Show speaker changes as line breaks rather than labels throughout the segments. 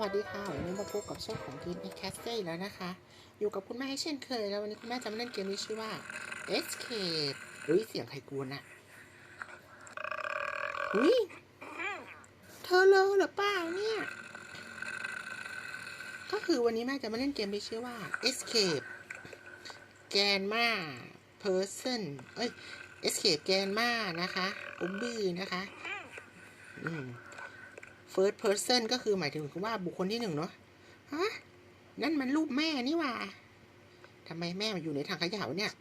วัสดีค่ะ วันนี้มาพบกับช่องของทีม e c a s t l e แล้วนะคะ อยู่กับคุณแม่เช่นเคย แล้ววันนี้คุณแม่จะมาเล่นเกมที่ชื่อว่า Escape อุ้ยเสียงใครกวนอะอุ้ยเธอเลยหรือเปล่าเนี่ย ก็คือวันนี้แม่จะมาเล่นเกมที่ชื่อว่า Escape แกนมา person เอ้ย Escape แกนมานะคะอุบบี้นะคะ อืม first person ก็คือหมายถึงว่าบุคคลที่หนึ่งเนาะฮะนั่นมันรูปแม่นี่ว่าทำไมแม่มาอยู่ในถังขยะเนี่ย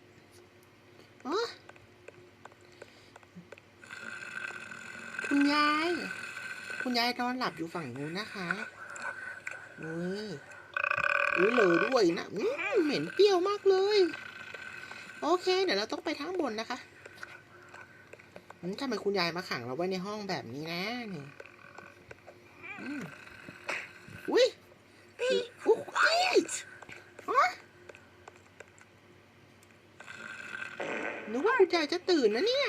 อ๋อคุณยาย คุณยายนอนหลับอยู่ฝั่งนู้นนะคะเฮ้ยอุ้ยเลยด้วยนะอืมเหม็นเปรี้ยวมากเลย โอเค เดี๋ยวเราต้องไปทั้งบนนะคะทำไมคุณยายมาขังเราไว้ในห้องแบบนี้นะนี่ อุ้ยอุ๊ยนึกว่าคุณยายจะตื่นนะเนี่ย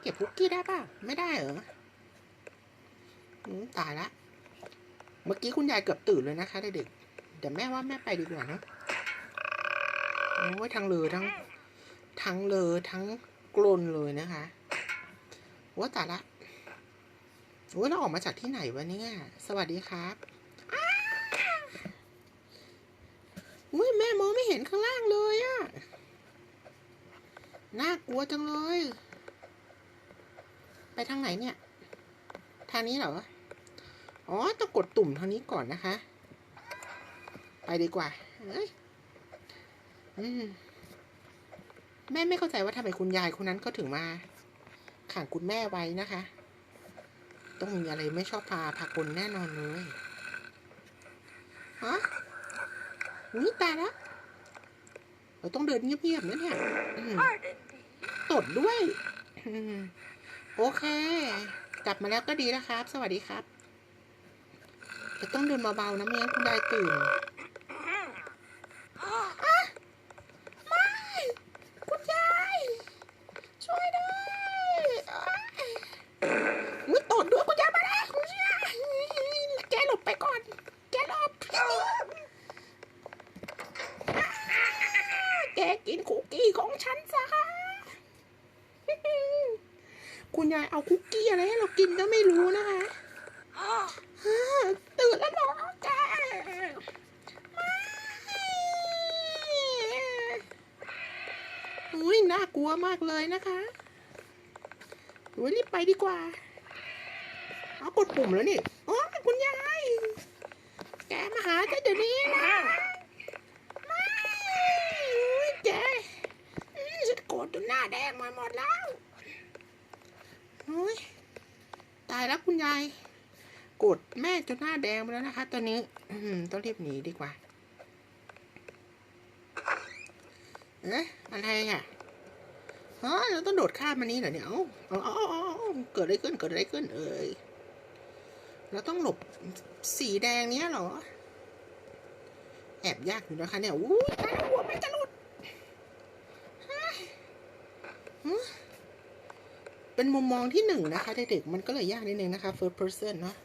เก็บคุกกี้ได้ป่ะ ไม่ได้เหรอตายละ เมื่อกี้คุณยายเกือบตื่นเลยนะคะเด็กๆเดี๋ยวแม่ว่าแม่ไปดีกว่านะโอ้ยทั้งเลอทั้งทั้งเลอทั้งกลนเลยนะคะว่าตายละ อุ้ยเราออกมาจากที่ไหนวะเนี่ย สวัสดีครับอุ้ยแม่มองไม่เห็นข้างล่างเลยอะน่ากลัวจังเลย ไปทางไหนเนี่ย ทางนี้เหรอ อ๋อ ต้องกดตุ่มทางนี้ก่อนนะคะ ไปดีกว่า เอ้ย อืม แม่ไม่เข้าใจว่าทำไมคุณยายคนนั้นก็ถึงมาขังคุณแม่ไว้นะคะ ต้องมีอะไรไม่ชอบพาพากลแน่นอนเลยฮะนี่ตายแล้วเราต้องเดินเงียบๆนะเนี่ยตดด้วย โอเค กลับมาแล้วก็ดีแล้วครับ สวัสดีครับจะต้องเดินเบาๆนะไม่งั้นคุณยายตื่นอะไม่คุณยาย ช่วยด้วยอ้าย อุ้ยตดด้วยกูจะมาแล้วกูจะแกหลบไปก่อน แกหลบ แกกินคุกกี้ของฉันซะ คุณยายเอาคุกกี้อะไรให้เรากินก็ไม่รู้นะคะตื่นแล้วเหรอแกไม่อุ้ยน่ากลัวมากเลยนะคะอุ้ยรีบไปดีกว่า เอากดปุ่มแล้วนี่ อ๋อ คุณยาย แกมาหาฉันเดี๋ยวนี้นะ ไม่อุ๊ยแกอืมฉันโกรธจนหน้าแดงมาหมดแล้วโอ้ยตายแล้วคุณยายโกรธแม่จนหน้าแดงไปแล้วนะคะ ตอนนี้ อืต้องรีบหนีดีกว่า เอ๊ะอะไรอะฮะเราต้องโดดข้ามมันนี้เหรอเนี่ย เอ้าเอาเอาเอาเอาเกิดอะไรขึ้น เกิดอะไรขึ้น เอ่ยเราต้องหลบสีแดงเนี้ยเหรอ แอบยากอยู่นะคะเนี่ยอู้ยตาหัวไม่จะหลุดเฮ้ยฮะเป็นมุมมองที่หนึ่งนะคะเด็กๆมันก็เลยยากนิดนึงนะคะ first person เนาะ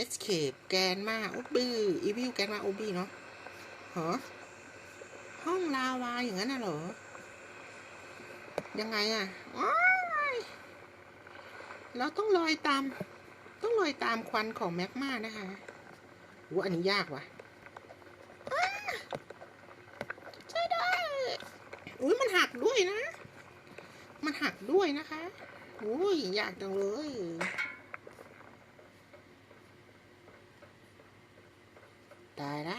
escape แกนมาอุบบี้ evil แกนมาอุบบี้เนาะฮะห้องลาวาอย่างนั้นน่ะเหรอ ยังไงอะอ้ายเราต้องลอยตาม ต้องลอยตามควันของแมกมานะคะว่าอันนี้ยากว่ะอ้าช่วยด้วยอุ้ยมันหักด้วยนะ มันหักด้วยนะคะ อุ้ยยากจังเลย ตายละ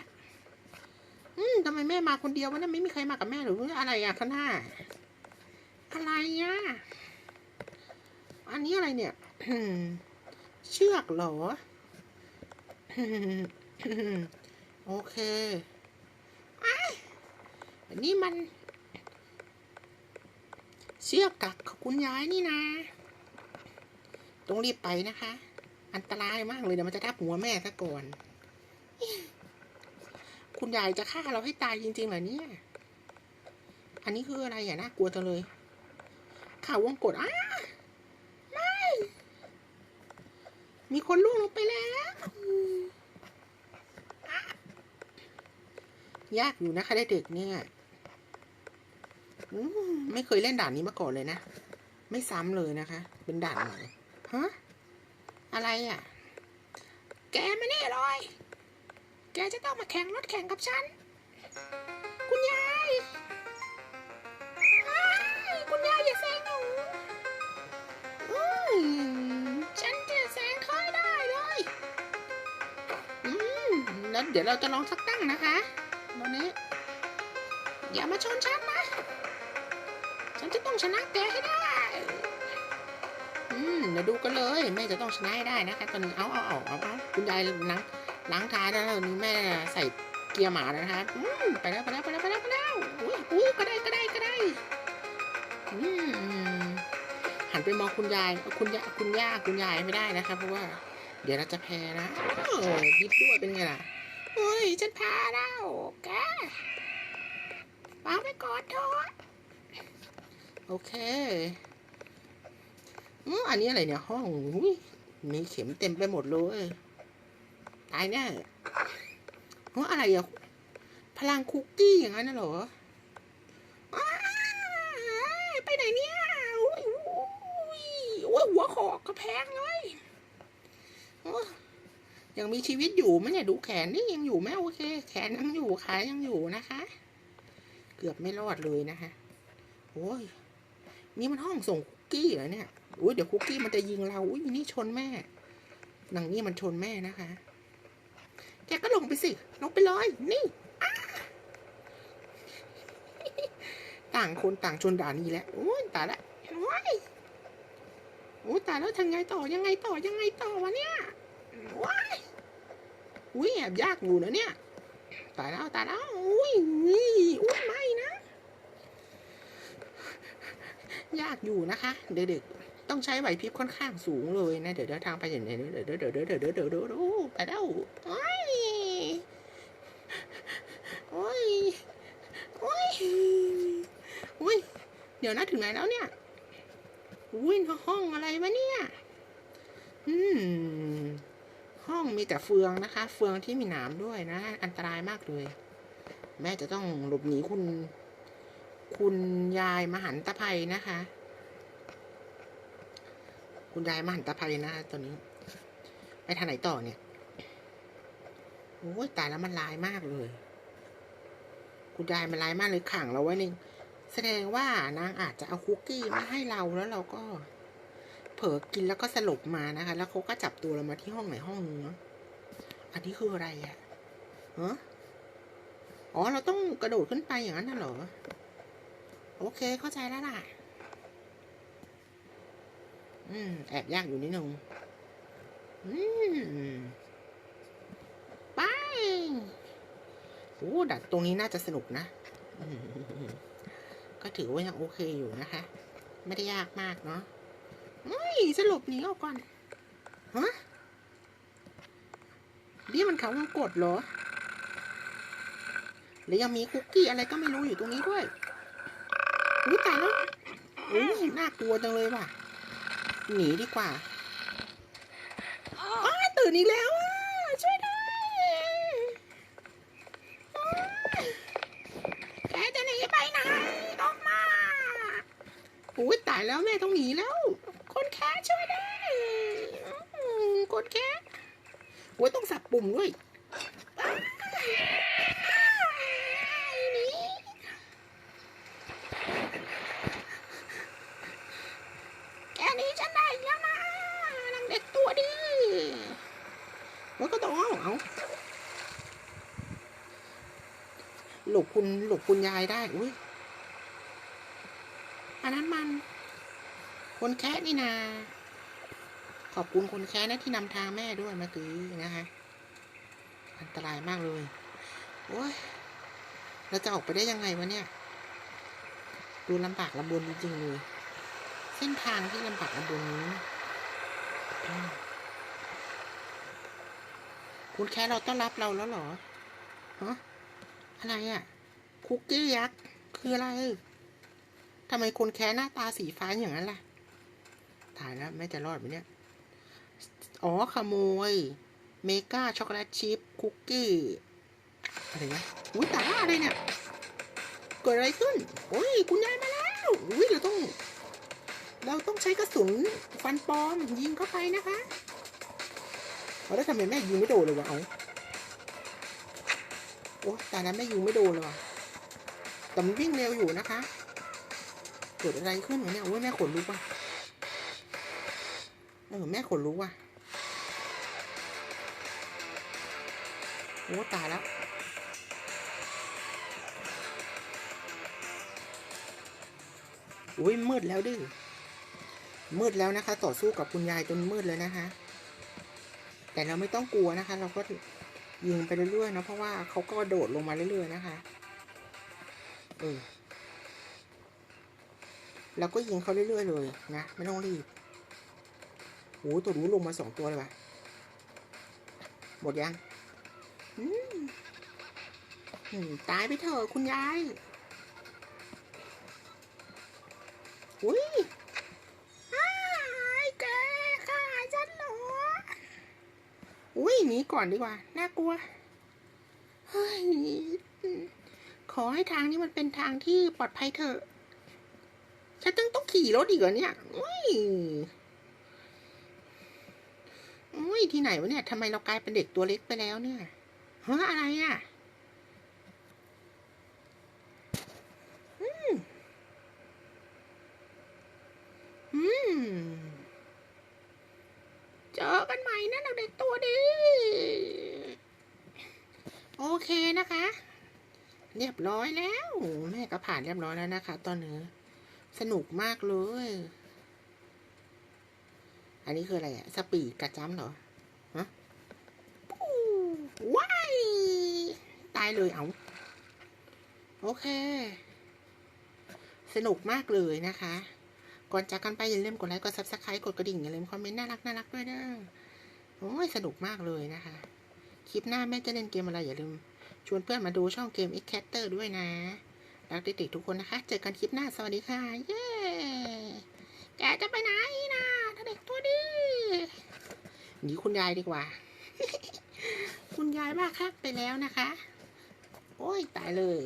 อืมทำไมแม่มาคนเดียววะเนี่ยไม่มีใครมากับแม่หรืออะไรอะข้างหน้า อะไรอะ อันนี้อะไรเนี่ยเชือกเหรอ โอเคอันนี้มัน เชือกกักของคุณยายนี่นะ ต้องรีบไปนะคะ อันตรายมากเลยเดี๋ยวมันจะทับหัวแม่ซะก่อน คุณยายจะฆ่าเราให้ตายจริงๆเหรอเนี่ย อันนี้คืออะไรอะน่ากลัวจังเลย ข่าววงกดอ้าไม่ มีคนล่วงลงไปแล้วยากอยู่นะคะเด็กๆเนี่ยมไม่เคยเล่นด่านนี้มาก่อนเลยนะ ไม่ซ้ำเลยนะคะ เป็นด่านใหม่ฮะอะไรอะ แกมานี่เลย แกจะต้องมาแข่งรถแข่งกับฉัน คุณยายอ้ายคุณยายอย่าแซงหนูอืมฉันจะแซงค่อยได้เลย อืมแล้วเดี๋ยวเราจะลองสักตั้งนะคะตอนนี้ อย่ามาชนฉันนะ ฉันจะต้องชนะแกให้ได้ อืมเดี๋ยวดูกันเลย แม่จะต้องชนะให้ได้นะคะตอนนี้เอาเอาเอาเอาเอาคุณยายล้าง ล้างท้ายแล้วนี้แม่ใส่เกียร์หมาแล้วนะคะอืมไปแล้วไปแล้วไปแล้วไปแล้วไปแล้วอุ้ยอุ้ยก็ได้ก็ได้ก็ได้อืมหันไปมองคุณยายคุณยาคุณย่าคุณยายไม่ได้นะคะเพราะว่า เดี๋ยวเราจะแพ้นะยิบด้วยเป็นไงล่ะเฮ้ยฉันแพ้แล้วแกวางไปก่อนเถอะโอเคอืมอันนี้อะไรเนี่ยห้องอุ๊ยมีเข็มเต็มไปหมดเลย ตายแน่เฮ้ยอะไรอะพลังคุกกี้อย่างนั้นน่ะเหรอไปไหนเนี่ยอุ้ยอุ้ยโอ้ยหัวขอกกระแพงเลยโอ้ยยังมีชีวิตอยู่ไหมเนี่ยดูแขนนี่ยังอยู่ไหมโอเค แขนยังอยู่ขายังอยู่นะคะ เกือบไม่รอดเลยนะคะโอ้ยนี่มันห้องส่งคุกกี้เหรอเนี่ยอุ้ยเดี๋ยวคุกกี้มันจะยิงเราอุ้ยนี่ชนแม่หนังนี่มันชนแม่นะคะ กก็ลงไปสิ ลงไปเลยนี่ต่างคนต่างชนด่านี่แหละโอ้ยตายละโอ้ยโอ้ตายแล้วทางไงต่อยังไงต่อยังไงต่อวะเนี่ยโอ้ายอุ้ยแอบยากอยู่นะเนี่ยตายแล้วตายแล้วอุ้ยอุ้ยอุ้ยไม่นะ ยากอยู่นะคะ เด็กๆต้องใช้ไหวพริบค่อนข้างสูงเลยนะ เดี๋ยวเดินทางไปอย่างไรเดี๋ยวเดี๋ยวเดี๋ยวเดี๋ยวเดี๋ยวเดี๋ยวไปแล้วโอ้ย อ้ยโอ้ยโอ้ยเดี๋ยวนะถึงไหนแล้วเนี่ยอุ้ยห้องอะไรวะเนี่ย อืม ห้องมีแต่เฟืองนะคะ เฟืองที่มีหนามด้วยนะ อันตรายมากเลย แม่จะต้องหลบหนีคุณ คุณยายมหันตภัยนะคะ คุณยายมหันตภัยนะตอนนี้ ไปทางไหนต่อเนี่ยโอ้ยตายแล้วมันร้ายมากเลย คุณยายมันร้ายมากเลยขังเราไว้ในแสดงว่านางอาจจะเอาคุกกี้มาให้เราแล้วเราก็ เผลอกินแล้วก็สลบมานะคะ แล้วเขาก็จับตัวเรามาที่ห้องไหนห้องนึงเนาะอันนี้คืออะไรอะ่ะฮะอ๋อ เราต้องกระโดดขึ้นไปอย่างนั้นน่ะเหรอ โอเคเข้าใจแล้วล่ะ อืม แอบยากอยู่นิดนึง อืม ไป โอ้ดัดตรงนี้น่าจะสนุกนะ ก็ถือว่ายังโอเคอยู่นะคะ ไม่ได้ยากมากเนาะเฮ้ยสรุปหนีออกก่อน ฮะนี่มันเขาวงกดเหรอ หรือยังมีคุกกี้อะไรก็ไม่รู้อยู่ตรงนี้ด้วยอุ้ยตายแล้วอุ้ยน่ากลัวจังเลยว่ะ หนีดีกว่าอ้าวตื่นอีกแล้วอะ ช่วยด้วยอ้าวแกจะหนีไปไหนออกมาอุ้ยตายแล้วแม่ต้องหนีแล้ว คนแค่ช่วยได้คนแค่โอ้ยต้องสับปุ่มด้วยอ้นีแกหนี้ฉันได้อีกแล้วนะนางเด็กตัวดีแล้วก็ต้องเอาเอาหลบคุณหลบคุณยายได้ อุ้ยอันนั้นมัน คนแคะนี่นา ขอบคุณคนแคะนะที่นำทางแม่ด้วยเมื่อกี้นะคะ อันตรายมากเลย โอ้ยเราจะออกไปได้ยังไงวะเนี่ย ดูลำบากลำบนจริงๆเลย เส้นทางที่ลำบากลำบนนี้คุณแค่เราต้อนรับเราแล้วหรอฮะอะไรอะ่ะ คุกกี้ยักษ์ คืออะไรทำไมคนแค่หน้าตาสีฟ้าอย่างนั้นล่ะ ตายแล้วแม่จะรอดไหมเนี่ย อ๋อ ขโมย เมกาช็อกโกแลตชิพคุกกี้ อะไรนะอุ้ยตายแล้วอะไรเนี่ย เกิดอะไรขึ้น โอ้ย คุณยายมาแล้วอุ้ยเราต้อง เราต้องใช้กระสุนฟันปลอมยิงเข้าไปนะคะเอาแล้วทำไมแม่ยิงไม่โดนเลยวะเอาโอ้ตายแล้วแม่ยิงไม่โดนเลยวะแต่มันวิ่งเร็วอยู่นะคะ เกิดอะไรขึ้นวะเนี่ยโอ้ยแม่ขนลุกว่ะ ออแม่ขนลุกว่ะโอ้ตายแล้วอุ้ยมืดแล้วดิมืดแล้วนะคะ ต่อสู้กับคุณยายจนมืดเลยนะคะ แต่เราไม่ต้องกลัวนะคะ เราก็ยิงไปเรื่อยๆนะเพราะว่าเขาก็โดดลงมาเรื่อยๆนะคะเออเราก็ยิงเขาเรื่อยๆเลยนะ ไม่ต้องรีบ โอ้ตัวรู้ลงมาสองตัวเลยว่ะ หมดยังตายไปเถอะคุณยาย อุ้ยอ้แกฆ่าฉันหรอ อุ้ยหนีก่อนดีกว่า น่ากลัว เฮ้ย ขอให้ทางนี้มันเป็นทางที่ปลอดภัยเถอะ ฉันต้องต้องขี่รถอีกเหรอเนี่ยอุ้ย ที่ไหนวะเนี่ยทำไมเรากลายเป็นเด็กตัวเล็กไปแล้วเนี่ยฮะอะไรอะอืมเจอกันใหม่นะเด็กตัวดี โอเคนะคะ เรียบร้อยแล้ว แม่ก็ผ่านเรียบร้อยแล้วนะคะ ตอนนี้สนุกมากเลยอันนี้คืออะไรอะสปีดกระจ้ำเหรอ ฮะปู้ว้าย ตายเลยเอาโอเค สนุกมากเลยนะคะ ก่อนจากกันไปอย่าลืมกดไลค์กดซับสไครต์กดกระดิ่งอย่าลืมคอมเมนต์น่ารักน่ารักด้วยนะโอ้ยสนุกมากเลยนะคะ คลิปหน้าแม่จะเล่นเกมอะไรอย่าลืม ชวนเพื่อนมาดูช่องเกม X c a t t e r ด้วยนะ รักเด็กๆทุกคนนะคะ เจอกันคลิปหน้าสวัสดีค่ะ เย้แกจะไปไหนนะถ้าเด็กตัวดีหนีคุณยายดีกว่า คุณยายบ้าคักไปแล้วนะคะ โอ้ยตายเลย